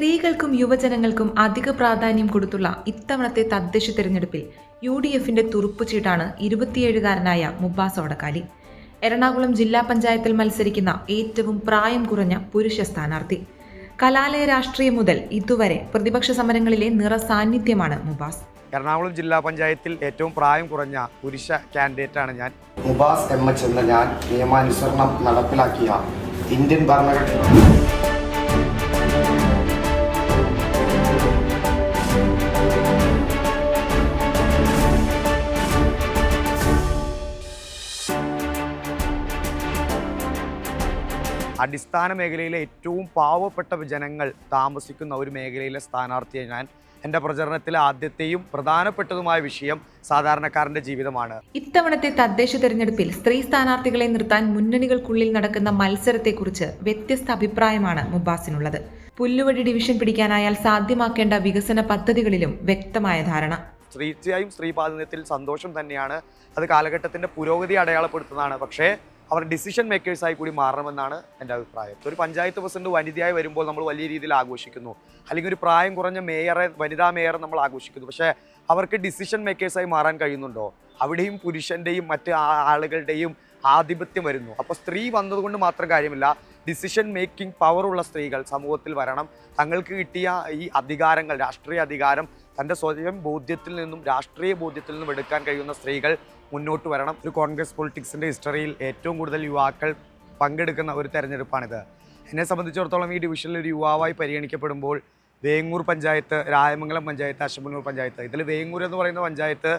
സ്ത്രീകൾക്കും യുവജനങ്ങൾക്കും അധിക പ്രാധാന്യം കൊടുത്തുള്ള ഇത്തവണത്തെ തദ്ദേശ തെരഞ്ഞെടുപ്പിൽ യു ഡി എഫിന്റെ തുറുപ്പുചീട്ടാണ് ഇരുപത്തിയേഴുകാരനായ മുബാസ് ഓടക്കാലി. എറണാകുളം ജില്ലാ പഞ്ചായത്തിൽ മത്സരിക്കുന്ന ഏറ്റവും പ്രായം കുറഞ്ഞ പുരുഷ സ്ഥാനാർത്ഥി. കലാലയ രാഷ്ട്രീയം മുതൽ ഇതുവരെ പ്രതിപക്ഷ സമരങ്ങളിലെ നിറസാന്നിധ്യമാണ് മുബാസ്. എറണാകുളം ജില്ലാ പഞ്ചായത്തിൽ ഏറ്റവും പ്രായം കുറഞ്ഞ പുരുഷ കാൻഡിഡേറ്റ് ആണ് ഞാൻ. മുബാസ് എം എച്ച് എന്ന ഞാൻ നിയമാനുസരണം നടപ്പിലാക്കിയ ഇന്ത്യൻ ഭരണഘടന. അടിസ്ഥാന മേഖലയിലെ ഏറ്റവും പാവപ്പെട്ട ജനങ്ങൾ താമസിക്കുന്ന ഒരു മേഖലയിലെ സ്ഥാനാർത്ഥിയെ ഞാൻ എന്റെ പ്രചരണത്തിലെ ആദ്യത്തെയും പ്രധാനപ്പെട്ടതുമായ വിഷയം സാധാരണക്കാരന്റെ ജീവിതമാണ്. ഇത്തവണത്തെ തദ്ദേശ തെരഞ്ഞെടുപ്പിൽ സ്ത്രീ സ്ഥാനാർത്ഥികളെ നിർത്താൻ മുന്നണികൾക്കുള്ളിൽ നടക്കുന്ന മത്സരത്തെക്കുറിച്ച് വ്യത്യസ്ത അഭിപ്രായമാണ് മുബാസിനുള്ളത് പുല്ലുവഴി ഡിവിഷൻ പിടിക്കാനായാൽ സാധ്യമാക്കേണ്ട വികസന പദ്ധതികളിലും വ്യക്തമായ ധാരണ. തീർച്ചയായും സ്ത്രീ പ്രാതിനിധ്യത്തിൽ സന്തോഷം തന്നെയാണ്. അത് കാലഘട്ടത്തിന്റെ പുരോഗതി അടയാളപ്പെടുത്തുന്നതാണ്. പക്ഷേ അവർ ഡിസിഷൻ മേക്കേഴ്സായി കൂടി മാറണമെന്നാണ് എന്റെ അഭിപ്രായം. ഒരു പഞ്ചായത്ത് പ്രസിഡന്റ് വനിതയായി വരുമ്പോൾ നമ്മൾ വലിയ രീതിയിൽ ആഘോഷിക്കുന്നു. അല്ലെങ്കിൽ ഒരു പ്രായം കുറഞ്ഞ മേയറെ വനിതാ മേയറെ നമ്മൾ ആഘോഷിക്കുന്നു. പക്ഷേ അവർക്ക് ഡിസിഷൻ മേക്കേഴ്സായി മാറാൻ കഴിയുന്നുണ്ടോ? അവിടെയും പുരുഷന്റെയും മറ്റ് ആളുകളുടെയും ആധിപത്യം വരുന്നു. അപ്പോൾ സ്ത്രീ വന്നതുകൊണ്ട് മാത്രം കാര്യമില്ല. ഡിസിഷൻ മേക്കിംഗ് പവറുള്ള സ്ത്രീകൾ സമൂഹത്തിൽ വരണം. തങ്ങൾക്ക് കിട്ടിയ ഈ അധികാരങ്ങൾ രാഷ്ട്രീയ അധികാരം തന്റെ സ്വയം ബോധ്യത്തിൽ നിന്നും രാഷ്ട്രീയ ബോധ്യത്തിൽ നിന്നും എടുക്കാൻ കഴിയുന്ന സ്ത്രീകൾ മുന്നോട്ട് വരണം. ഒരു കോൺഗ്രസ് പൊളിറ്റിക്സിന്റെ ഹിസ്റ്ററിയിൽ ഏറ്റവും കൂടുതൽ യുവാക്കൾ പങ്കെടുക്കുന്ന ഒരു തെരഞ്ഞെടുപ്പാണിത്. എന്നെ സംബന്ധിച്ചിടത്തോളം ഈ ഡിവിഷനിൽ ഒരു യുവാവായി പരിഗണിക്കപ്പെടുമ്പോൾ വേങ്ങൂർ പഞ്ചായത്ത് രായമംഗലം പഞ്ചായത്ത് അശമ്പന്നൂർ പഞ്ചായത്ത്. ഇതിൽ വേങ്ങൂർ എന്ന് പറയുന്ന പഞ്ചായത്ത്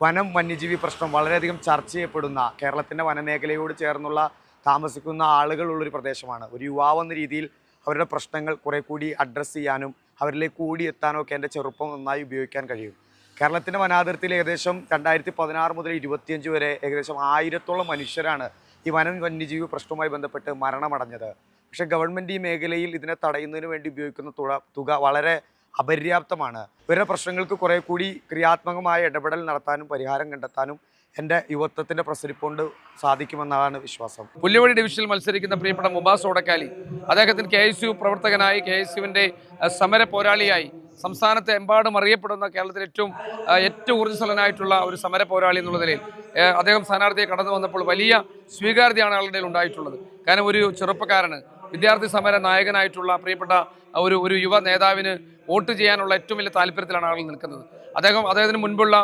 വനം വന്യജീവി പ്രശ്നം വളരെയധികം ചർച്ച ചെയ്യപ്പെടുന്ന കേരളത്തിന്റെ വനമേഖലയോട് ചേർന്നുള്ള താമസിക്കുന്ന ആളുകളുള്ളൊരു പ്രദേശമാണ്. ഒരു യുവാവ് എന്ന രീതിയിൽ അവരുടെ പ്രശ്നങ്ങൾ കുറെ കൂടി അഡ്രസ്സ് ചെയ്യാനും അവരിലേക്ക് കൂടി എത്താനും ഒക്കെ എന്റെ ചെറുപ്പം നന്നായി ഉപയോഗിക്കാൻ കഴിയും. കേരളത്തിന്റെ വനാതിർത്തിയിൽ ഏകദേശം രണ്ടായിരത്തി പതിനാറ് മുതൽ ഇരുപത്തിയഞ്ച് വരെ ഏകദേശം ആയിരത്തോളം മനുഷ്യരാണ് ഈ വനം വന്യജീവി പ്രശ്നവുമായി ബന്ധപ്പെട്ട് മരണമടഞ്ഞത്. പക്ഷെ ഗവൺമെന്റ് ഈ മേഖലയിൽ ഇതിനെ തടയുന്നതിന് വേണ്ടി ഉപയോഗിക്കുന്ന തുക തുക വളരെ അപര്യാപ്തമാണ്. ഇവരുടെ പ്രശ്നങ്ങൾക്ക് കുറേ കൂടി ക്രിയാത്മകമായ ഇടപെടൽ നടത്താനും പരിഹാരം കണ്ടെത്താനും എന്റെ യുവത്വത്തിന്റെ പ്രസരിപ്പുകൊണ്ട് സാധിക്കുമെന്നാണ് വിശ്വാസം. പുല്ലുവഴി ഡിവിഷനിൽ മത്സരിക്കുന്ന പ്രിയപ്പെട്ട മുബാസ് ഓടക്കാലി അദ്ദേഹത്തിന് കെ എസ് യു പ്രവർത്തകനായി കെ എസ് യുവിന്റെ സമര പോരാളിയായി സംസ്ഥാനത്തെ എമ്പാടും അറിയപ്പെടുന്ന കേരളത്തിലെ ഏറ്റവും ഏറ്റവും ഊർജസ്വലനായിട്ടുള്ള ഒരു സമര പോരാളി എന്നുള്ള നിലയിൽ അദ്ദേഹം സ്ഥാനാർത്ഥിയെ കടന്നു വന്നപ്പോൾ വലിയ സ്വീകാര്യതയാണ് ആളുടെ ഉണ്ടായിട്ടുള്ളത്. കാരണം ഒരു ചെറുപ്പക്കാരന് വിദ്യാർത്ഥി സമര നായകനായിട്ടുള്ള പ്രിയപ്പെട്ട ഒരു ഒരു യുവ നേതാവിന് വോട്ട് ചെയ്യാനുള്ള ഏറ്റവും വലിയ താല്പര്യത്തിലാണ് ആളുകൾ നിൽക്കുന്നത്. അദ്ദേഹം അദ്ദേഹത്തിന് മുൻപുള്ള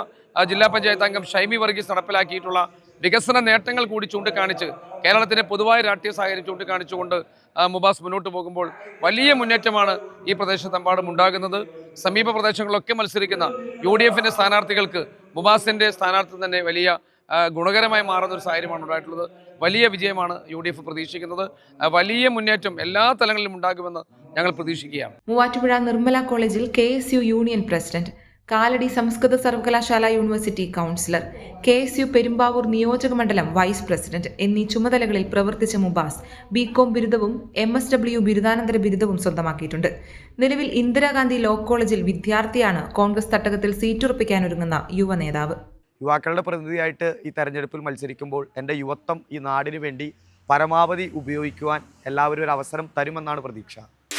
ജില്ലാ പഞ്ചായത്ത് അംഗം ഷൈമി വർഗീസ് നടപ്പിലാക്കിയിട്ടുള്ള വികസന നേട്ടങ്ങൾ കൂടി ചൂണ്ടിക്കാണിച്ച് കേരളത്തിന്റെ പൊതുവായ രാഷ്ട്രീയ സാഹചര്യം ചൂണ്ടിക്കാണിച്ചുകൊണ്ട് മുബാസ് മുന്നോട്ട് പോകുമ്പോൾ വലിയ മുന്നേറ്റമാണ് ഈ പ്രദേശത്തെമ്പാടും ഉണ്ടാകുന്നത്. സമീപ പ്രദേശങ്ങളിലൊക്കെ മത്സരിക്കുന്ന യു ഡി എഫിന്റെ സ്ഥാനാർത്ഥികൾക്ക് മുബാസിന്റെ സ്ഥാനാർത്ഥി തന്നെ വലിയ ഗുണകരമായി മാറുന്ന ഒരു സാഹചര്യമാണ് ഉണ്ടായിട്ടുള്ളത്. വലിയ വിജയമാണ് യു പ്രതീക്ഷിക്കുന്നത്. വലിയ മുന്നേറ്റം എല്ലാ തലങ്ങളിലും ഉണ്ടാകുമെന്ന് ഞങ്ങൾ പ്രതീക്ഷിക്കുകയാണ്. മൂവാറ്റുപുഴ നിർമ്മല കോളേജിൽ K S U union president Kalady സംസ്കൃത സർവകലാശാല university councillor K S U Perumbavoor നിയോജക മണ്ഡലം വൈസ് പ്രസിഡന്റ് എന്നീ ചുമതലകളിൽ പ്രവർത്തിച്ച മുബാസ് ബികോം ബിരുദവും എം എസ് ഡബ്ല്യു ബിരുദാനന്തര ബിരുദവും സ്വന്തമാക്കിയിട്ടുണ്ട്. നിലവിൽ ഇന്ദിരാഗാന്ധി ലോ കോളേജിൽ വിദ്യാർത്ഥിയാണ് കോൺഗ്രസ് തട്ടകത്തിൽ സീറ്റുറപ്പിക്കാനൊരുങ്ങുന്ന യുവ നേതാവ്. യുവാക്കളുടെ പ്രതിനിധിയായിട്ട് ഈ തെരഞ്ഞെടുപ്പിൽ മത്സരിക്കുമ്പോൾ എന്റെ യുവത്വം ഈ നാടിനു വേണ്ടി പരമാവധി ഉപയോഗിക്കുവാൻ എല്ലാവരും ഒരു അവസരം തരുമെന്നാണ് പ്രതീക്ഷ.